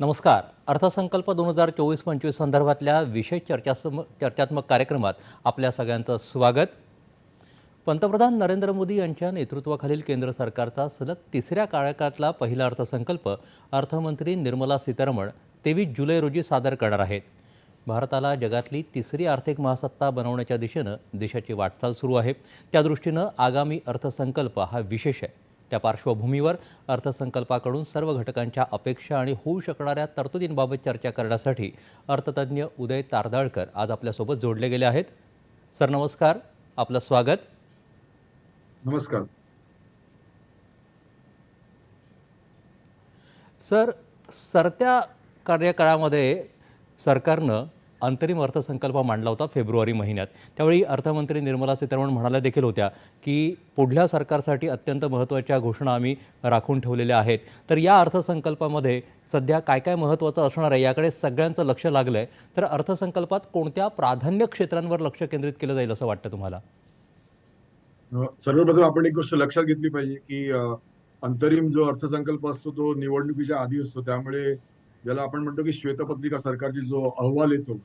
नमस्कार. अर्थसंकल्प दोन हजार चोवीस पंचवीस संदर्भातल्या विशेष चर्चासम चर्चात्मक कार्यक्रमात आपल्या सगळ्यांचं स्वागत. पंतप्रधान नरेंद्र मोदी यांच्या नेतृत्वाखालील केंद्र सरकारचा सलग तिसऱ्या कार्यकाळातला पहिला अर्थसंकल्प अर्थमंत्री निर्मला सीतारमण तेवीस जुलै रोजी सादर करणार आहेत. भारताला जगातली तिसरी आर्थिक महासत्ता बनवण्याच्या दिशेनं देशाची वाटचाल सुरू आहे. त्या दृष्टीनं आगामी अर्थसंकल्प हा विशेष आहे. त्या पार्श्वभूमीवर अर्थसंकल्पाकडून सर्व घटकांच्या अपेक्षा आणि होऊ शकणाऱ्या तरतुदींबाबत चर्चा करण्यासाठी अर्थतज्ज्ञ उदय तारदाळकर आज आपल्यासोबत जोडले गेले आहेत. सर नमस्कार. आपलं स्वागत. नमस्कार. सर सरत्या कार्यकाळामध्ये सरकारनं अंतरिम अर्थसंकल्प मांडला होता फेब्रुवारी महिन्यात. त्यावेळी अर्थमंत्री निर्मला सीतारामन म्हणाल्या देखील होत्या की पुढल्या सरकारसाठी अत्यंत महत्त्वाच्या घोषणा आम्ही राखून ठेवलेल्या आहेत. तर या अर्थसंकल्पामध्ये सध्या काय काय महत्त्वाचं असणार आहे याकडे सगळ्यांचं लक्ष लागलं आहे तर अर्थसंकल्पात कोणत्या प्राधान्य क्षेत्रांवर लक्ष केंद्रित केलं जाईल असं वाटतं तुम्हाला? सर्वप्रथम आपण एक गोष्ट लक्षात घेतली पाहिजे की अंतरिम जो अर्थसंकल्प असतो तो निवडणुकीच्या आधी असतो. त्यामुळे ज्याला आपण म्हणतो की श्वेतपत्रिका सरकारची जो अहवाल येतो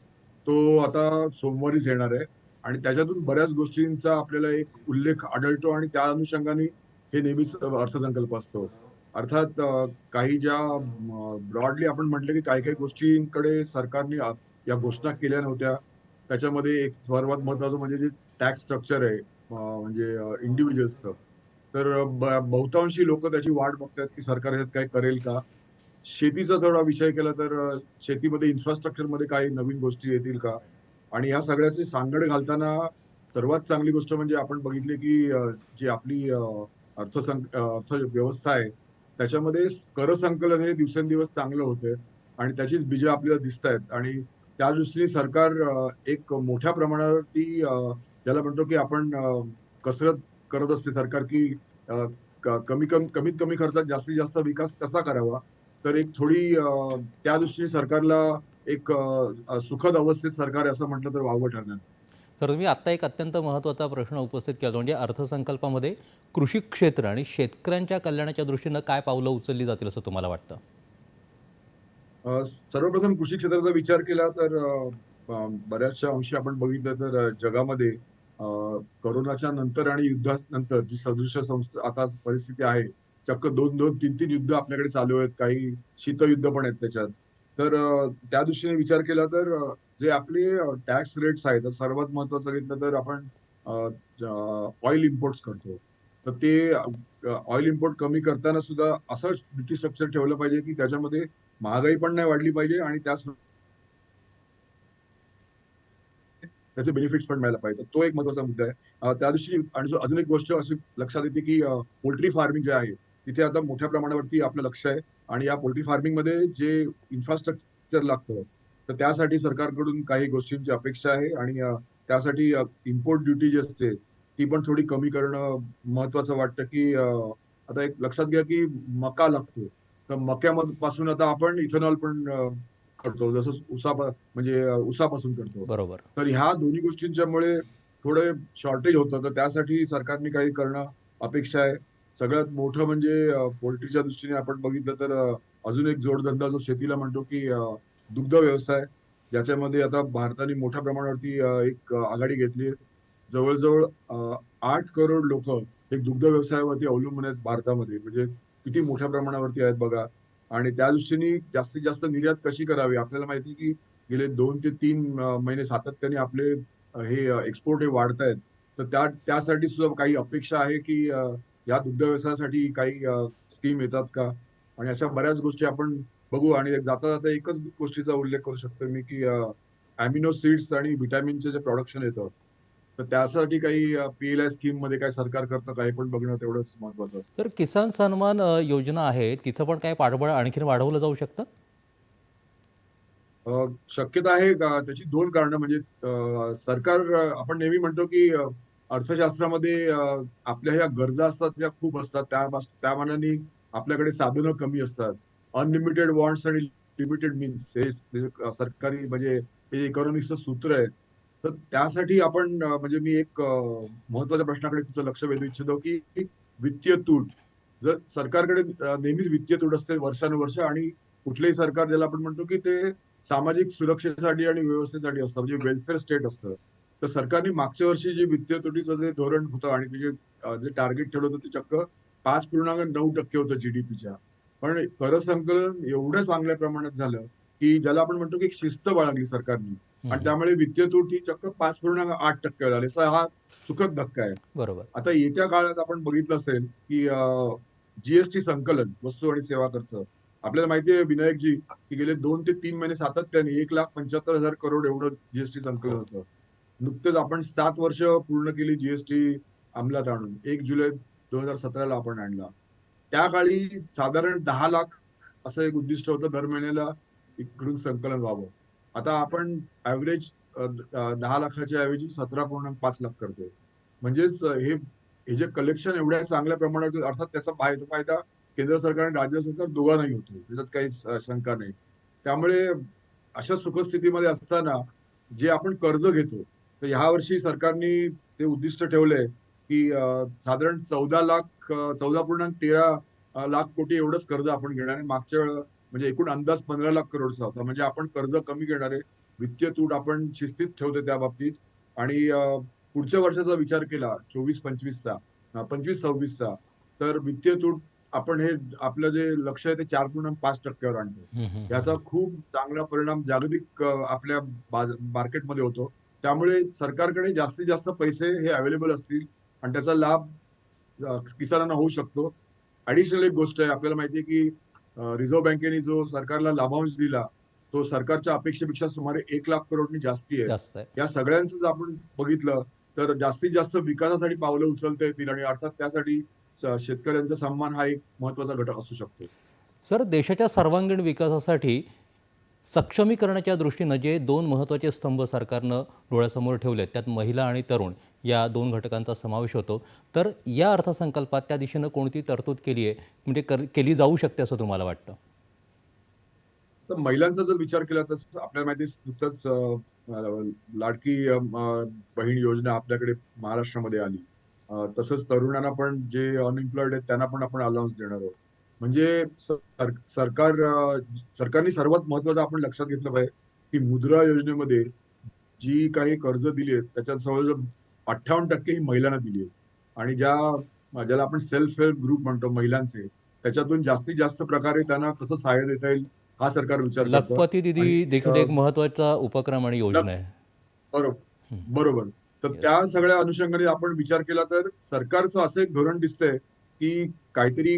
तो आता सोमवारीच येणार आहे. आणि त्याच्यातून बऱ्याच गोष्टींचा आपल्याला एक उल्लेख आढळतो आणि त्या अनुषंगाने हे नेहमीच अर्थसंकल्प असतो. अर्थात काही ज्या ब्रॉडली आपण म्हटलं की काही काही गोष्टींकडे सरकारने या घोषणा केल्या नव्हत्या. त्याच्यामध्ये एक सर्वात महत्वाचं म्हणजे जे टॅक्स स्ट्रक्चर आहे म्हणजे इंडिव्हिज्युअल्सचं तर बहुतांशी लोक त्याची वाट बघतात की सरकार ह्यात काही करेल का? शेतीचा थोडा विषय केला तर शेतीमध्ये इन्फ्रास्ट्रक्चरमध्ये काही नवीन गोष्टी येतील का? आणि या सगळ्याची सांगड घालताना सर्वात चांगली गोष्ट म्हणजे आपण बघितली की जी आपली अर्थसंक अर्थव्यवस्था आहे त्याच्यामध्ये कर संकलन हे दिवसेंदिवस चांगलं होतंय आणि त्याचीच बीजं आपल्याला दिसत आहेत आणि त्या दृष्टीने सरकार एक मोठ्या प्रमाणावरती ज्याला म्हणतो की आपण कसरत करत असते सरकार की कमी कमी कमीत कमी खर्चात जास्तीत जास्त विकास कसा करावा? तर एक थोडी त्या दृष्टीने सरकारला एक सुखद अवस्थेत सरकार असं म्हटलं तर वावं ठरणार. तर तुम्ही आत्ता एक अत्यंत महत्त्वाचा प्रश्न उपस्थित केला म्हणजे अर्थसंकल्पामध्ये कृषी क्षेत्र आणि शेतकऱ्यांच्या कल्याणाच्या दृष्टीनं काय पावलं उचलली जातील असं तुम्हाला वाटतं? सर्वप्रथम कृषी क्षेत्राचा विचार केला तर बऱ्याचशा अंशी आपण बघितलं तर जगामध्ये कोरोनाच्या नंतर आणि युद्धानंतर जी सदृश संस्था आता परिस्थिती आहे चक्क दोन दोन तीन तीन युद्ध आपल्याकडे चालू आहेत. काही शीतयुद्ध पण आहेत त्याच्यात. तर त्या दृष्टीने विचार केला तर जे आपले टॅक्स रेट्स आहेत सर्वात महत्वाचं घेतलं तर आपण ऑइल इम्पोर्ट्स करतो. तर ते ऑइल इम्पोर्ट कमी करताना सुद्धा असं ड्युटी स्ट्रक्चर ठेवलं पाहिजे की त्याच्यामध्ये महागाई पण नाही वाढली पाहिजे आणि त्याच त्याचे बेनिफिट्स पण मिळायला पाहिजे. तो एक महत्त्वाचा मुद्दा आहे. त्या दिवशी आणि अजून एक गोष्ट अशी लक्षात येते की पोल्ट्री फार्मिंग जे आहे तिथे आता मोठ्या प्रमाणावरती आपलं लक्ष आहे. आणि या पोल्ट्री फार्मिंगमध्ये जे इन्फ्रास्ट्रक्चर लागतं तर त्यासाठी सरकारकडून काही गोष्टींची अपेक्षा आहे. आणि त्यासाठी इम्पोर्ट ड्युटी जी असते ती पण थोडी कमी करणं महत्वाचं वाटतं की आता एक लक्षात घ्या की मका लागतो. तर मक्यापासून आता आपण इथेनॉल पण करतो. जसं उसा म्हणजे उसापासून करतो. बरोबर. तर ह्या दोन्ही गोष्टींच्यामुळे थोडं शॉर्टेज होतं. तर त्यासाठी सरकारने काही करणं अपेक्षा आहे. सगळ्यात मोठं म्हणजे पोल्ट्रीच्या दृष्टीने आपण बघितलं तर अजून एक जोडधंदा जो शेतीला म्हणतो की दुग्ध व्यवसाय ज्याच्यामध्ये आता भारताने मोठ्या प्रमाणावरती एक आघाडी घेतली जवळजवळ आठ करोड लोक हे दुग्ध व्यवसायावरती अवलंबून आहेत भारतामध्ये. म्हणजे किती मोठ्या प्रमाणावरती आहेत बघा. आणि त्या दृष्टीने जास्तीत जास्त निर्यात कशी करावी? आपल्याला माहिती आहे की गेले दोन ते तीन महिने सातत्याने आपले हे एक्सपोर्ट हे वाढत आहेत तर त्या त्यासाठी सुद्धा काही अपेक्षा आहे की या दुग्ध व्यवसायासाठी काही स्कीम येतात का? आणि अशा बऱ्याच गोष्टी आपण बघू आणि जाता जाता एकच गोष्टीचा उल्लेख करू शकतो मी की अॅमिनो सीड्स आणि व्हिटॅमिनचे जे प्रोडक्शन येतं तर त्यासाठी काही पीएलआय स्कीममध्ये काय सरकार करतं काही पण बघणं तेवढंच महत्वाचं असतं. तर किसान सन्मान योजना आहे तिचं पण काय पाठबळ आणखीन वाढवलं जाऊ शकतं? शक्यता आहे का? त्याची दोन कारणं म्हणजे सरकार आपण नेहमी म्हणतो की अर्थशास्त्रामध्ये आपल्या ह्या गरजा असतात ज्या खूप असतात. त्या त्या मानाने आपल्याकडे साधनं कमी असतात. अनलिमिटेड वॉन्ट्स आणि लिमिटेड मीन्स हे सरकारी म्हणजे हे इकॉनॉमिक्सचं सूत्र आहे. तर त्यासाठी आपण म्हणजे मी एक महत्त्वाच्या प्रश्नाकडे तुझं लक्ष वेधू इच्छितो की वित्तीय तूट. जर सरकारकडे नेहमीच वित्तीय तूट असते वर्षानुवर्ष आणि कुठलेही सरकार ज्याला आपण म्हणतो की ते सामाजिक सुरक्षेसाठी आणि व्यवस्थेसाठी असतं. म्हणजे वेलफेअर स्टेट असतं. तर सरकारने मागच्या वर्षी जे वित्तीय तुटीचं जे धोरण होतं आणि ते जे टार्गेट ठेवलं होतं ते चक्क पाच पूर्णांक नऊ टक्के होतं जीडीपीच्या पण कर संकलन एवढं चांगल्या प्रमाणात झालं की ज्याला आपण म्हणतो की एक शिस्त बाळगली सरकारने. आणि त्यामुळे वित्तीय तूट ही चक्क पाच पूर्णांक आठ टक्के झाली. असा हा सुखद धक्का आहे. बरोबर. आता येत्या काळात आपण बघितलं असेल की जीएसटी संकलन वस्तू आणि सेवा खर्च. आपल्याला माहिती आहे विनायकजी की गेले दोन ते तीन महिने सातत्याने एक लाख पंच्याहत्तर हजार करोड एवढं जीएसटी संकलन होतं. नुकतंच आपण सात वर्ष पूर्ण केली जीएसटी अंमलात आणून. एक जुलै दोन हजार सतराला आपण आणला. त्या काळी साधारण दहा लाख असं एक उद्दिष्ट होतं दर महिन्याला इकडून संकलन व्हावं. आता आपण ऍव्हरेज दहा लाखाच्या ऐवजी सतरा पूर्णांक पाच लाख करतोय. म्हणजेच हे हे जे कलेक्शन एवढ्या चांगल्या प्रमाणात अर्थात त्याचा फायदा फायदा केंद्र सरकार आणि राज्य सरकार दोघांनाही होतो. त्याच्यात काही शंका नाही. त्यामुळे अशा सुखस्थितीमध्ये असताना जे आपण कर्ज घेतो तर ह्या वर्षी सरकारने ते उद्दिष्ट ठेवलंय की साधारण चौदा लाख चौदा पूर्णांक तेरा लाख कोटी एवढंच कर्ज आपण घेणार आहे. मागच्या म्हणजे एकूण अंदाज पंधरा लाख करोडचा होता. म्हणजे आपण कर्ज कमी घेणार आहे. वित्तीय तूट आपण शिस्तीत ठेवतो त्या बाबतीत. आणि पुढच्या वर्षाचा विचार केला चोवीस पंचवीसचा पंचवीस सव्वीसचा तर वित्तीय तूट आपण हे आपलं जे लक्ष आहे ते चार पूर्णांक पाच टक्क्यावर आणतो याचा खूप चांगला परिणाम जागतिक आपल्या मार्केटमध्ये होतो. त्यामुळे सरकारकडे जास्तीत जास्त पैसे हे अवेलेबल असतील आणि त्याचा लाभ किसानांना होऊ शकतो. ऍडिशनल एक गोष्ट आहे आपल्याला माहिती आहे की रिझर्व्ह बँकेने जो सरकारला लाभांश दिला तो सरकारच्या अपेक्षेपेक्षा सुमारे एक लाख करोडनी जास्ती आहे. या सगळ्यांचं जर आपण बघितलं तर जास्तीत जास्त विकासासाठी पावलं उचलता येतील आणि अर्थात त्यासाठी शेतकऱ्यांचा सन्मान हा एक महत्त्वाचा घटक असू शकतो. सर देशाच्या सर्वांगीण विकासासाठी सक्षमीकरणाच्या दृष्टीनं जे दोन महत्त्वाचे स्तंभ सरकारनं डोळ्यासमोर ठेवले त्यात महिला आणि तरुण या दोन घटकांचा समावेश होतो. तर या अर्थसंकल्पात त्या दिशेनं कोणती तरतूद केली आहे? म्हणजे कर केली जाऊ शकते असं तुम्हाला वाटतं? तर महिलांचा जर विचार केला तर आपल्याला माहिती नुकतंच लाडकी बहीण योजना आपल्याकडे महाराष्ट्रामध्ये आली. तसंच तरुणांना पण जे अनएम्प्लॉईड आहेत त्यांना पण आपण अलाउन्स देणार आहोत. म्हणजे सर- सरकार सरकारने सर्वात महत्वाचं आपण लक्षात घेतलं पाहिजे की मुद्रा योजनेमध्ये जी काही कर्ज दिली आहेत त्याच्यात जवळजवळ अठ्ठावन्न टक्के ही महिलांना दिली आहेत. आणि ज्या ज्याला आपण सेल्फ हेल्प ग्रुप म्हणतो महिलांचे त्याच्यातून जास्तीत जास्त प्रकारे त्यांना कसं सहाय्य देता येईल हा सरकार विचार लखपती दिदी देखील एक महत्त्वाचा उपक्रम आणि योजना आहे. बरोबर. बरोबर. तर. त्या सगळ्या अनुषंगाने आपण विचार केला तर सरकारचं असं एक धोरण दिसतंय की काहीतरी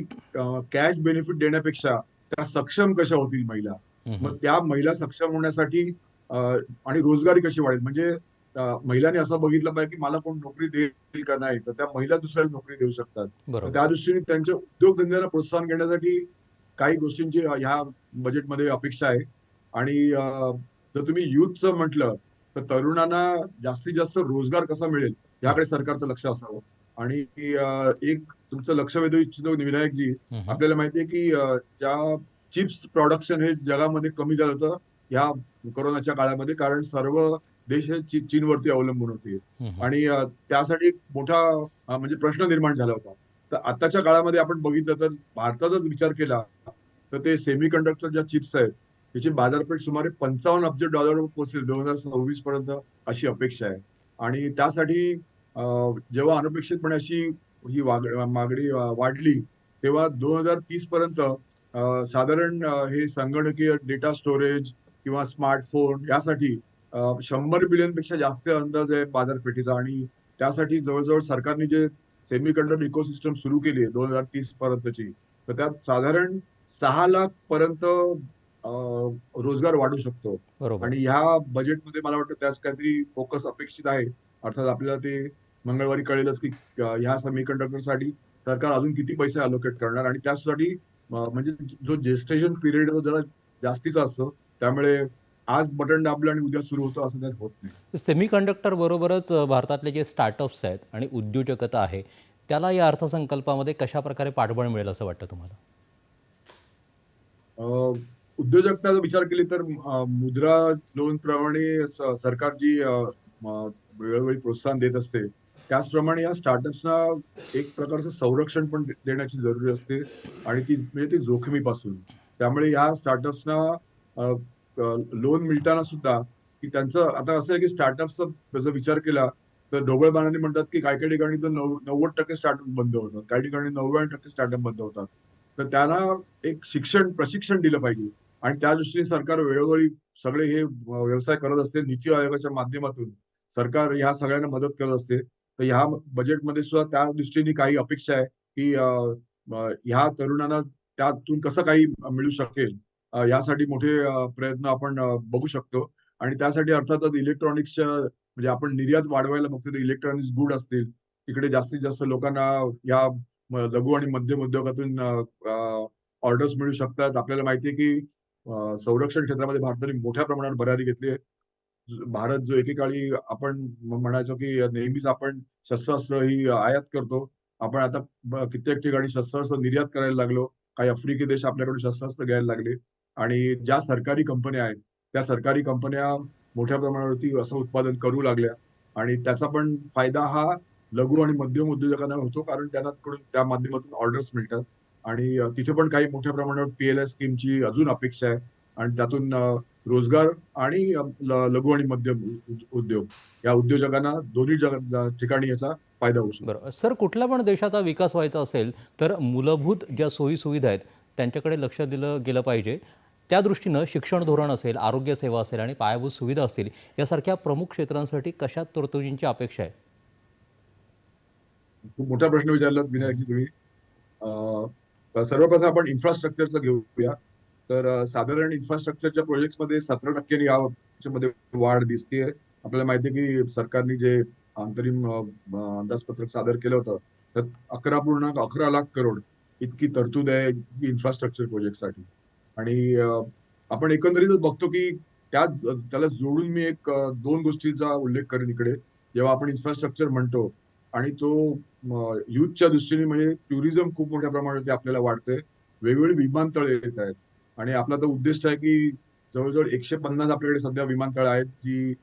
कॅश बेनिफिट देण्यापेक्षा त्या सक्षम कशा होतील महिला. मग त्या महिला सक्षम होण्यासाठी आणि रोजगारी कशी वाढेल? म्हणजे महिलांनी असं बघितलं पाहिजे की मला कोण नोकरी देईल का नाही तर त्या महिला दुसऱ्याला नोकरी देऊ शकतात. त्या दृष्टीने त्यांच्या उद्योगधंद्याला प्रोत्साहन देण्यासाठी काही गोष्टींची ह्या बजेटमध्ये अपेक्षा आहे. आणि जर तुम्ही युथचं म्हटलं तर तरुणांना जास्तीत जास्त रोजगार कसा मिळेल? याकडे सरकारचं लक्ष असावं. आणि एक तुमचं लक्ष वेधू इच्छितो विनायकजी. आपल्याला माहितीये की ज्या चिप्स प्रोडक्शन हे जगामध्ये कमी झालं होतं ह्या कोरोनाच्या काळामध्ये कारण सर्व देश हे चीनवरती अवलंबून होते. आणि त्यासाठी एक मोठा म्हणजे प्रश्न निर्माण झाला होता तर आताच्या काळामध्ये आपण बघितलं तर भारताचाच विचार केला तर ते सेमी कंडक्टर ज्या चिप्स आहेत त्याची बाजारपेठ सुमारे पंचावन्न अब्ज डॉलरवर पोहोचेल दोन हजार सव्वीस पर्यंत अशी अपेक्षा आहे आणि त्यासाठी जेव्हा अनपेक्षितपणे अशी ही वाग- मागणी वाढली तेव्हा दोन हजार तीस पर्यंत साधारण हे संगणकीय डेटा स्टोरेज किंवा स्मार्टफोन यासाठी शंभर बिलियनपेक्षा जास्त अंदाज आहे बाजारपेठेचा आणि त्यासाठी जवळजवळ सरकारने जे सेमी कंडक्टर इकोसिस्टम सुरू केली आहे दोन हजार तीस पर्यंतची तर त्यात साधारण सहा लाख पर्यंत रोजगार वाढू शकतो. आणि ह्या बजेटमध्ये मला वाटतं त्याच काहीतरी फोकस अपेक्षित आहे. अर्थात आपल्याला ते मंगळवारी कळेलच की ह्या सेमी साठी सरकार अजून किती पैसे अलोकेट करणार आणि त्यासाठी म्हणजे जो जेस्टेशन पिरियड जरा जास्तीचा असतो. त्यामुळे आज बटन दाबलं आणि उद्या सुरू होतं असं त्यात होत नाही. सेमी कंडक्टर बरोबरच भारतातले जे स्टार्टअप्स आहेत आणि उद्योजकता आहे त्याला या अर्थसंकल्पामध्ये कशा प्रकारे पाठबळ मिळेल असं वाटतं तुम्हाला? उद्योजकताचा विचार केली तर मुद्रा लोन प्रमाणे सरकार जी वेळोवेळी प्रोत्साहन देत असते त्याचप्रमाणे या स्टार्टअप्सना एक प्रकारचं संरक्षण पण देण्याची जरुरी असते आणि ती म्हणजे ती जोखमीपासून. त्यामुळे या स्टार्टअप्सना लोन मिळताना सुद्धा की त्यांचं आता असं आहे की स्टार्टअपचा जर विचार केला तर ढोबळमानाने म्हणतात की काही काही ठिकाणी तर नव नव्वद टक्के स्टार्टअप बंद होतात. काही ठिकाणी नव्याण्णव टक्के स्टार्टअप बंद होतात. तर त्यांना एक शिक्षण प्रशिक्षण दिलं पाहिजे. आणि त्या दृष्टीने सरकार वेळोवेळी सगळे हे व्यवसाय करत असते. नीती आयोगाच्या माध्यमातून सरकार ह्या सगळ्यांना मदत करत असते. तर ह्या बजेटमध्ये सुद्धा त्या दृष्टीने काही अपेक्षा आहे की ह्या तरुणांना त्यातून कसं काही मिळू शकेल यासाठी मोठे प्रयत्न आपण बघू शकतो. आणि त्यासाठी अर्थातच इलेक्ट्रॉनिक्सच्या म्हणजे आपण निर्यात वाढवायला बघतो इलेक्ट्रॉनिक्स गुड असतील. तिकडे जास्तीत जास्त लोकांना या लघु आणि मध्यम उद्योगातून ऑर्डर्स मिळू शकतात. आपल्याला माहितीये की संरक्षण क्षेत्रामध्ये भारताने मोठ्या प्रमाणावर भरारी घेतली आहे. भारत जो एकेकाळी आपण म्हणायचो की नेहमीच आपण शस्त्रास्त्र ही आयात करतो. आपण आता कित्येक ठिकाणी शस्त्रास्त्र निर्यात करायला लागलो. काही आफ्रिकी देश आपल्याकडून शस्त्रास्त्र घ्यायला लागले. आणि ज्या सरकारी कंपन्या आहेत त्या सरकारी कंपन्या मोठ्या प्रमाणावरती असं उत्पादन करू लागल्या. आणि त्याचा पण फायदा हा लघु आणि मध्यम उद्योजकांना होतो कारण त्यांना कडून त्या माध्यमातून ऑर्डर्स मिळतात. आणि तिथे पण काही मोठ्या प्रमाणावर पीएलआय स्कीमची अजून अपेक्षा आहे. आणि त्यातून रोजगार आणि लघु आणि मध्यम उद्योग या उद्योजकांना दोन्ही ठिकाणी याचा फायदा होऊ शकतो. सर कुठल्या पण देशाचा विकास व्हायचा असेल तर मूलभूत ज्या सोयी सुविधा आहेत त्यांच्याकडे लक्ष दिलं गेलं पाहिजे. त्या दृष्टीनं शिक्षण धोरण असेल आरोग्य सेवा असेल आणि पायाभूत सुविधा असतील यासारख्या प्रमुख क्षेत्रांसाठी कशा तरतुदींची अपेक्षा आहे? खूप मोठा प्रश्न विचारलात विनायकजी तुम्ही. सर्वप्रथम आपण इन्फ्रास्ट्रक्चरचं घेऊया. तर साधारण इन्फ्रास्ट्रक्चरच्या प्रोजेक्टमध्ये सतरा टक्क्यांनी या वाढ दिसते आपल्याला माहिती आहे की सरकारने जे अंतरिम अंदाजपत्रक सादर केलं होतं तर अकरा पूर्णांक अकरा लाख करोड इतकी तरतूद आहे इन्फ्रास्ट्रक्चर प्रोजेक्टसाठी आणि आपण एकंदरीतच बघतो की त्या त्याला जोडून मी एक दोन गोष्टीचा उल्लेख करेन इकडे. जेव्हा आपण इन्फ्रास्ट्रक्चर म्हणतो आणि तो युथच्या दृष्टीने म्हणजे टुरिझम खूप मोठ्या प्रमाणात आपल्याला वाढते वेगवेगळे विमानतळ येत आहेत. आणि आपला तर उद्दिष्ट आहे की जवळजवळ एकशे पन्नास आपल्याकडे सध्या विमानतळ आहेत जी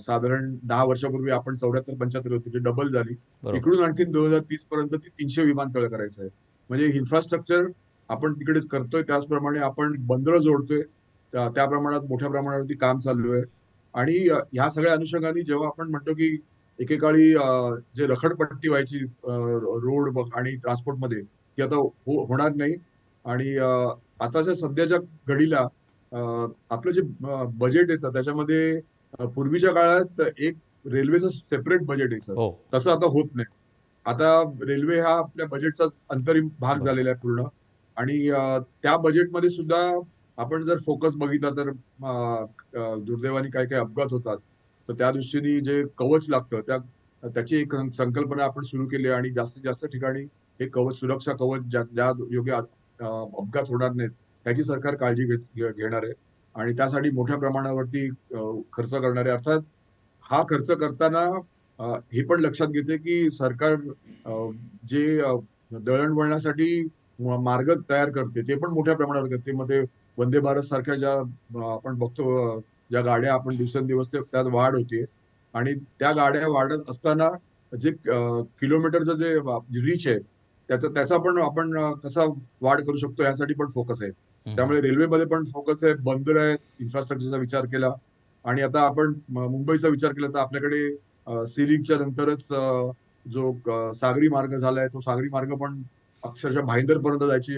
साधारण दहा वर्षापूर्वी आपण चौऱ्याहत्तर पंच्याहत्तर होती जी डबल झाली. इकडून आणखी दोन हजार तीस पर्यंत ती तीनशे विमानतळ करायचं आहे. म्हणजे इन्फ्रास्ट्रक्चर आपण तिकडे करतोय त्याचप्रमाणे आपण बंदरं जोडतोय त्या प्रमाणात मोठ्या प्रमाणावरती काम चालू आहे. आणि ह्या सगळ्या अनुषंगाने जेव्हा आपण म्हणतो की एकेकाळी जे रखडपट्टी व्हायची रोड आणि ट्रान्सपोर्टमध्ये ती आता हो- होणार नाही. आणि आताच्या सध्याच्या घडीला आपलं जे बजेट येतं त्याच्यामध्ये पूर्वीच्या काळात एक रेल्वेचं सेपरेट बजेट यायचं. हो. तसं आता होत नाही. आता रेल्वे हा आपल्या बजेटचा अंतरिम भाग बरोबर. झालेला आहे पूर्ण. आणि त्या बजेटमध्ये सुद्धा आपण जर फोकस बघितला तर दुर्दैवाने काही काही अपघात होतात. तर त्या दृष्टीने जे कवच लागतं त्या त्याची एक संकल्पना आपण सुरू केली आणि जास्तीत जास्त ठिकाणी हे कवच सुरक्षा कवच ज्या ज्या योग्य अपघात होणार नाहीत. त्याची सरकार काळजी घेत घेणार आहे. आणि त्यासाठी मोठ्या प्रमाणावरती खर्च करणार आहे अर्थात हा खर्च करताना हे पण लक्षात घेते की सरकार जे दळणवळणासाठी मार्ग तयार करते ते पण मोठ्या प्रमाणावर करते. मध्ये वंदे भारत सारख्या ज्या आपण बघतो ज्या गाड्या आपण दिवसेंदिवस ते- त्यात वाढ होते. आणि त्या गाड्या वाढत असताना जे किलोमीटरचं जे रीच आहे त्याचा त्याचा पण आपण कसा वाढ करू शकतो यासाठी पण फोकस आहे. त्यामुळे रेल्वेमध्ये पण फोकस आहे बंदर आहे इन्फ्रास्ट्रक्चरचा विचार केला. आणि आता आपण मुंबईचा विचार केला तर आपल्याकडे सी लिंकच्या नंतरच जो सागरी मार्ग झालाय तो सागरी मार्ग पण अक्षरशः भाईंदर पर्यंत जायची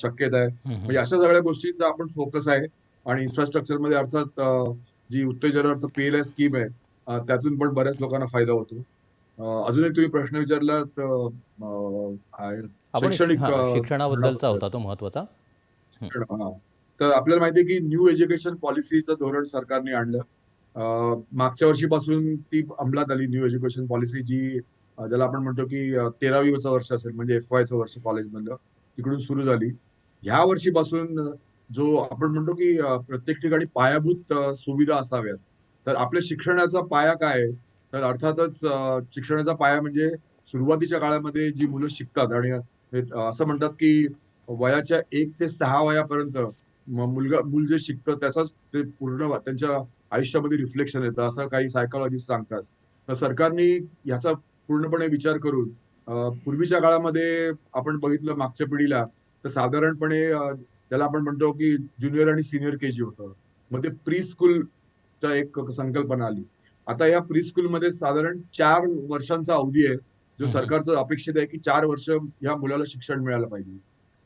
शक्यता आहे. म्हणजे अशा सगळ्या गोष्टींचा आपण फोकस आहे. आणि इन्फ्रास्ट्रक्चरमध्ये अर्थात जी उत्तेजनार्थ पीएलआय स्कीम आहे त्यातून पण बऱ्याच लोकांना फायदा होतो. अजून एक तुम्ही प्रश्न विचारला तर अं, आहे- आपण शैक्षणिक शिक्षणाबद्दलचा. होता तो महत्त्वाचा. तर आपल्याला माहिती आहे की न्यू एज्युकेशन पॉलिसीचं धोरण सरकारने आणलं. मागच्या वर्षीपासून ती अंमलात आली न्यू एज्युकेशन पॉलिसी जी ज्याला आपण म्हणतो की तेरावीचं वर्ष असेल म्हणजे एफ वायचं वर्ष कॉलेजमधलं तिकडून सुरू झाली. ह्या वर्षीपासून जो आपण म्हणतो की प्रत्येक ठिकाणी पायाभूत सुविधा असाव्यात. तर आपल्या शिक्षणाचा पाया काय आहे? तर अर्थातच शिक्षणाचा पाया म्हणजे सुरुवातीच्या काळामध्ये जी मुलं शिकतात आणि असं म्हणतात की वयाच्या एक ते सहा वयापर्यंत मुलगा मूल जे शिकतं त्याचाच ते पूर्ण त्यांच्या आयुष्यामध्ये रिफ्लेक्शन येतं असं काही सायकोलॉजिस्ट सांगतात. तर सरकारने ह्याचा पूर्णपणे विचार करून पूर्वीच्या काळामध्ये आपण बघितलं मागच्या पिढीला तर साधारणपणे त्याला आपण म्हणतो की ज्युनियर आणि सिनियर के जी होतं. मग ते प्री स्कूलचा एक संकल्पना आली. आता या प्री स्कूलमध्ये साधारण चार वर्षांचा अवधी आहे. जो. सरकारचं अपेक्षित आहे की चार वर्ष या मुलाला शिक्षण मिळालं पाहिजे.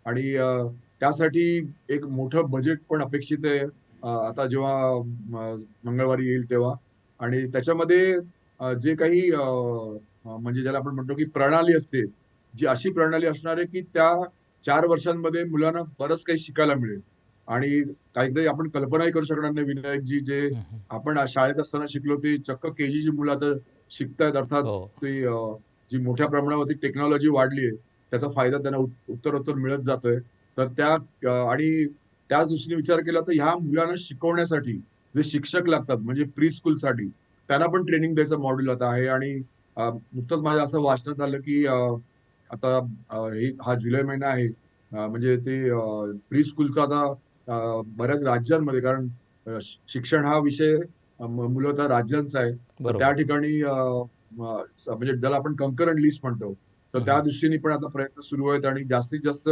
आणि त्यासाठी एक मोठं बजेट पण अपेक्षित आहे. आता जेव्हा मंगळवारी येईल तेव्हा. आणि त्याच्यामध्ये जे काही म्हणजे ज्याला आपण म्हणतो की प्रणाली असते जी अशी प्रणाली असणार आहे की त्या चार वर्षांमध्ये मुलांना बरंच काही शिकायला मिळेल. आणि काहीतरी आपण कल्पनाही करू शकणार नाही विनायकजी जे. आपण शाळेत असताना शिकलो ते चक्क केजी ची मुलं आता शिकतायत अर्थात हो. ती जी मोठ्या प्रमाणावरती टेक्नॉलॉजी वाढली आहे त्याचा फायदा त्यांना उत- उत्तरोत्तर मिळत जातोय. तर त्या आणि त्याच दृष्टीने विचार केला तर ह्या मुलांना शिकवण्यासाठी जे शिक्षक लागतात म्हणजे प्री स्कूलसाठी त्यांना पण ट्रेनिंग द्यायचं मॉड्यूल आता आहे. आणि नुकतंच माझ्या असं वाचण्यात आलं की आता हे हा जुलै महिना आहे म्हणजे ते प्री स्कूलचा आता बऱ्याच राज्यांमध्ये कारण शिक्षण हा विषय अं, म- मूलतः राज्यांचा आहे त्या ठिकाणी म्हणजे ज्याला आपण कंकरंट लिस्ट म्हणतो तर त्या. दृष्टीने पण आता प्रयत्न सुरू आहेत आणि जास्तीत जास्त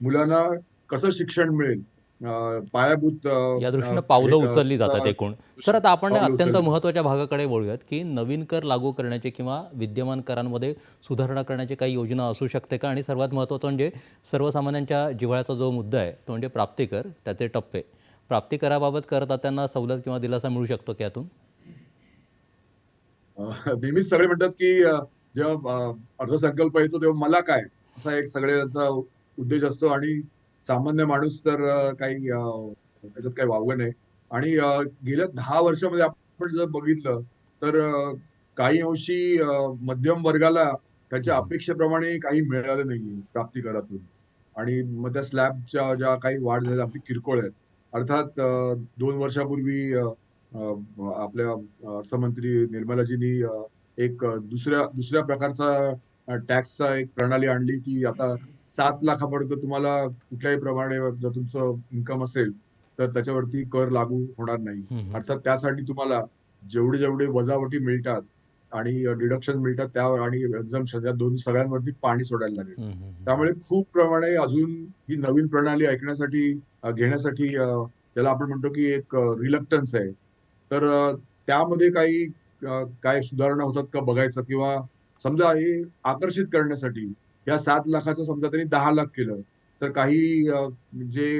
मुलांना कसं शिक्षण मिळेल पायाभूत या दृष्टीनं पावलं उचलली जातात एकूण. सर आता आपण अत्यंत. महत्त्वाच्या भागाकडे वळूयात की नवीन कर लागू करण्याचे किंवा विद्यमान करांमध्ये सुधारणा करण्याची काही योजना असू शकते का? आणि सर्वात महत्त्वाचं म्हणजे सर्वसामान्यांच्या जिव्हाळ्याचा जो मुद्दा आहे तो म्हणजे प्राप्तिकर त्याचे टप्पे. प्राप्तिकराबाबत करदात्यांना सवलत किंवा दिलासा मिळू शकतो की यातून? नेहमीच सगळे म्हणतात की जेव्हा अर्थसंकल्प येतो तेव्हा मला काय? असा एक सगळ्यांचा उद्देश असतो आणि सामान्य माणूस तर काही त्याच्यात काही वावगं नाही आणि गेल्या दहा वर्षामध्ये आपण जर बघितलं तर काही अंशी मध्यम वर्गाला त्याच्या अपेक्षेप्रमाणे काही मिळालं नाहीये प्राप्तिकरातून. आणि मग त्या स्लॅबच्या ज्या काही वाढ झाल्या अगदी किरकोळ आहेत. अर्थात दोन वर्षापूर्वी आपल्या अर्थमंत्री निर्मलाजींनी एक दुसऱ्या दुसऱ्या प्रकारचा टॅक्सचा एक प्रणाली आणली की आता सात लाखापर्यंत तुम्हाला कुठल्याही प्रमाणे जर तुमचं इन्कम असेल तर त्याच्यावरती कर लागू होणार नाही. अर्थात त्यासाठी तुम्हाला जेवढे जेवढे वजावटी मिळतात आणि डिडक्शन मिळतात त्यावर आणि एक्झाम्शन या दोन सगळ्यांवरती पाणी सोडायला लागेल. त्यामुळे खूप प्रमाणे अजून ही नवीन प्रणाली ऐकण्यासाठी घेण्यासाठी त्याला आपण म्हणतो की एक रिलक्टन्स आहे तर त्यामध्ये काही काय सुधारणा होतात का बघायचं किंवा समजा हे आकर्षित करण्यासाठी या सात लाखाचं समजा त्यांनी दहा लाख केलं तर काही जे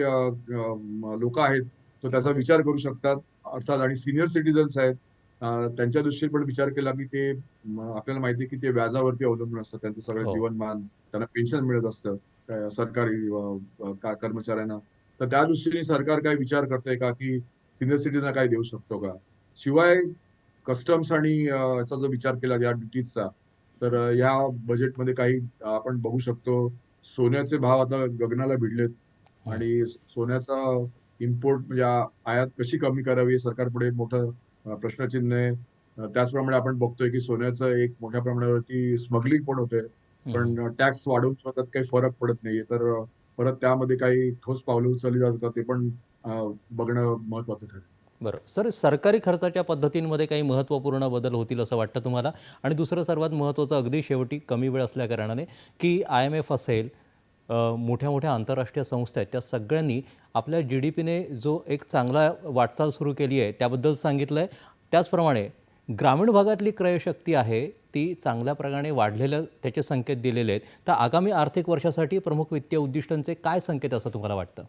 लोक आहेत तो त्याचा विचार करू शकतात. अर्थात आणि सिनियर सिटीजन्स आहेत त्यांच्या दृष्टीने पण विचार केला की ते आपल्याला माहिती की ते व्याजावरती अवलंबून असतं त्यांचं सगळं हो. जीवनमान त्यांना पेन्शन मिळत असतं. सरकारी कर्मचाऱ्यांना. तर त्या दृष्टीने सरकार काय विचार करतंय का की सिनियर सिटीजनला काय देऊ शकतो का? शिवाय कस्टम्स आणि याचा जो विचार केला या ड्युटीजचा तर या बजेटमध्ये काही आपण बघू शकतो. सोन्याचे भाव आता गगनाला भिडलेत. आणि सोन्याचा इम्पोर्ट म्हणजे आयात कशी कमी करावी हे सरकारपुढे मोठं प्रश्नचिन्ह आहे. त्याचप्रमाणे आपण बघतोय की सोन्याचं एक मोठ्या प्रमाणावरती स्मगलिंग पण हम्म. पण टॅक्स वाढवून स्वतः काही फरक पडत नाहीये. तर परत त्यामध्ये काही ठोस पावलं उचलली जातात ते पण बघणं महत्वाचं ठरेल. बरं. सर सरकारी खर्चाच्या पद्धतींमध्ये काही महत्त्वपूर्ण बदल होतील असं वाटतं तुम्हाला? आणि दुसरं सर्वात महत्त्वाचं अगदी शेवटी कमी वेळ असल्याकारणाने की आय एम एफ असेल मोठ्या मोठ्या आंतरराष्ट्रीय संस्था आहेत त्या सगळ्यांनी आपल्या जी डी पीने जो एक चांगला वाटचाल सुरू केली आहे त्याबद्दल सांगितलं आहे त्याचप्रमाणे ग्रामीण भागातली क्रयशक्ती आहे ती चांगल्या प्रकारे वाढलेलं त्याचे संकेत दिलेले आहेत. तर आगामी आर्थिक वर्षासाठी प्रमुख वित्तीय उद्दिष्टांचे काय संकेत असं तुम्हाला वाटतं?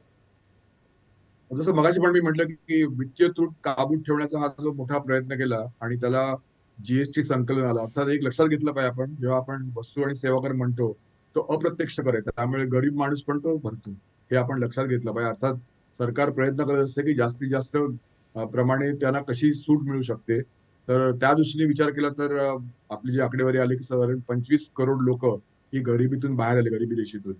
जसं मगाशी पण मी म्हटलं की वित्तीय तूट काबूत ठेवण्याचा हा जो मोठा प्रयत्न केला आणि त्याला जीएसटी संकलन आला अर्थात एक लक्षात घेतलं पाहिजे आपण जेव्हा आपण वस्तू आणि सेवा कर म्हणतो तो अप्रत्यक्ष कर आहे. त्यामुळे गरीब माणूस पण तो भरतो. हे आपण लक्षात घेतलं पाहिजे. अर्थात सरकार प्रयत्न करत असते की जास्तीत जास्त प्रमाणे त्यांना कशी सूट मिळू शकते. तर त्या दृष्टीने विचार केला तर आपली जी आकडेवारी आली की साधारण पंचवीस करोड लोक ही गरिबीतून बाहेर आले गरिबी देशातून.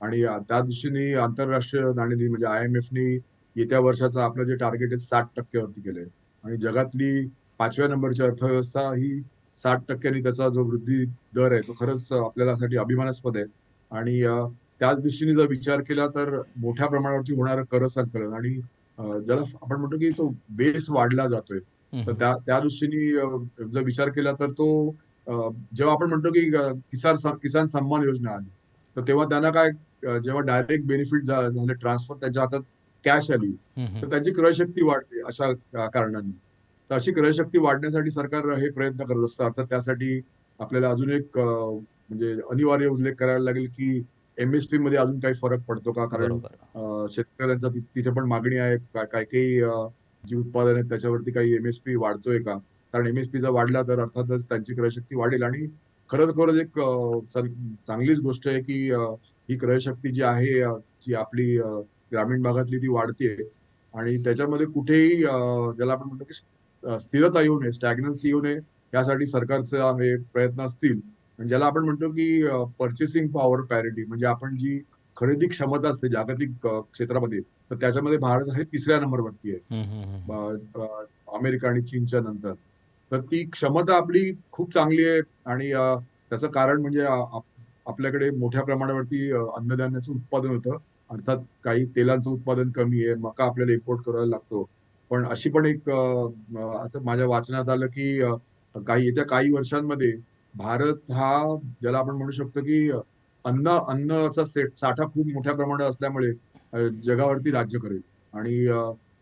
आणि त्या दृष्टीने आंतरराष्ट्रीय नाणेनिधी म्हणजे आय एम एफनी येत्या वर्षाचं आपलं जे टार्गेट आहे साठ टक्क्यावरती केलंय. आणि जगातली पाचव्या नंबरची अर्थव्यवस्था ही साठ टक्क्यांनी त्याचा जो वृद्धी दर आहे तो खरंच आपल्यासाठी अभिमानास्पद आहे. आणि त्याच दृष्टीने जर विचार केला तर मोठ्या प्रमाणावरती होणारं कर संकलन आणि ज्याला आपण म्हणतो की तो बेस वाढला जातोय. तर. त्या त्या दृष्टीने जर विचार केला तर तो जेव्हा आपण म्हणतो की किसान किसान सन्मान योजना आली तर तेव्हा त्यांना काय जेव्हा डायरेक्ट बेनिफिट झाले ट्रान्सफर त्यांच्या हातात कॅश आली. तर त्यांची क्रयशक्ती वाढते अशा कारणांनी. तर अशी क्रयशक्ती वाढण्यासाठी सरकार हे प्रयत्न करत असतं. अर्थात त्यासाठी आपल्याला अजून एक म्हणजे अनिवार्य उल्लेख करायला लागेल की एमएसपी मध्ये अजून काही फरक पडतो का? कारण शेतकऱ्यांचा तिथे पण मागणी आहे. काय काही जी उत्पादन आहेत त्याच्यावरती काही एमएसपी वाढतोय का? कारण एमएसपी जर वाढला तर अर्थातच त्यांची क्रयशक्ती वाढेल. आणि खरंच खरंच एक चांगलीच गोष्ट आहे की ही क्रयशक्ती जी आहे जी आपली ग्रामीण भागातली ती वाढते आणि त्याच्यामध्ये कुठेही ज्याला आपण म्हणतो की स्थिरता येऊ नये स्टॅग्नन्सी येऊ नये यासाठी सरकारचे हे प्रयत्न असतील. आणि ज्याला आपण म्हणतो की परचेसिंग पॉवर पॅरिटी म्हणजे आपण जी खरेदी क्षमता असते जागतिक क्षेत्रामध्ये तर त्याच्यामध्ये भारत हे तिसऱ्या नंबरवरती आहे. अमेरिका आणि चीनच्या नंतर. तर ती क्षमता आपली खूप चांगली आहे आणि त्याचं कारण म्हणजे आपल्याकडे मोठ्या प्रमाणावरती अन्नधान्याचं उत्पादन होतं. अर्थात काही तेलांचं उत्पादन कमी आहे मका आपल्याला इम्पोर्ट करायला लागतो. पण अशी पण एक आता माझ्या वाचनात आलं की काही येत्या काही वर्षांमध्ये भारत हा ज्याला आपण म्हणू शकतो की अन्न अन्नाचा सेट साठा खूप मोठ्या प्रमाणात असल्यामुळे जगावरती राज्य करेल. आणि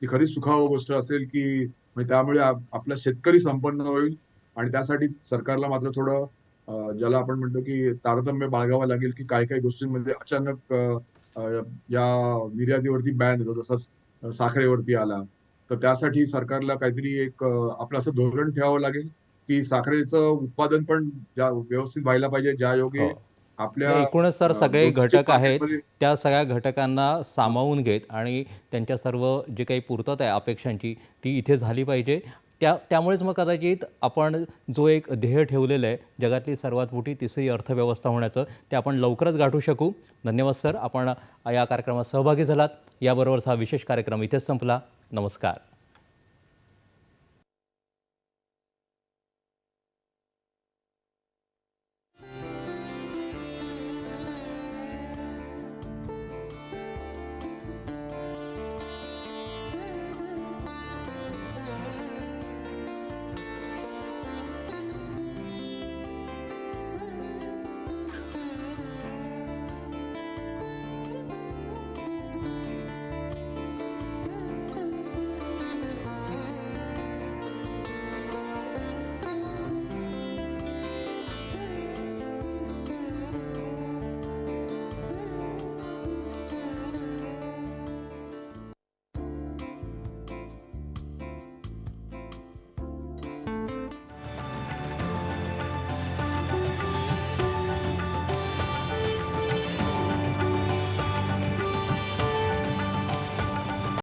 ती खरी सुखाव गोष्ट असेल की म्हणजे त्यामुळे आपला शेतकरी संपन्न होईल आणि त्यासाठी सरकारला मात्र थोडं ज्याला आपण म्हणतो की तारतम्य बाळगावं लागेल की काही काही गोष्टींमध्ये अचानक या निर्यातीवरती बॅन येतो तसंच साखरेवरती आला तर त्यासाठी सरकारला काहीतरी एक आपलं असं धोरण ठेवावं लागेल की साखरेचं उत्पादन पण व्यवस्थित व्हायला पाहिजे ज्या योगे हो. आपल्या म्हणजे एकूणच सर सगळे घटक आहेत marketमध्ये- त्या सगळ्या घटकांना सामावून घेत आणि त्यांच्या सर्व जे काही पूर्तता आहे अपेक्षांची ती इथे झाली पाहिजे त्या त्यामुळेच मग कदाचित आपण जो एक ध्येय ठेवलेलं आहे जगातली सर्वात मोठी तिसरी अर्थव्यवस्था होण्याचं ते आपण लवकरच गाठू शकू. धन्यवाद सर. आपण या कार्यक्रमात सहभागी झालात. याबरोबरच हा विशेष कार्यक्रम इथेच संपला. नमस्कार.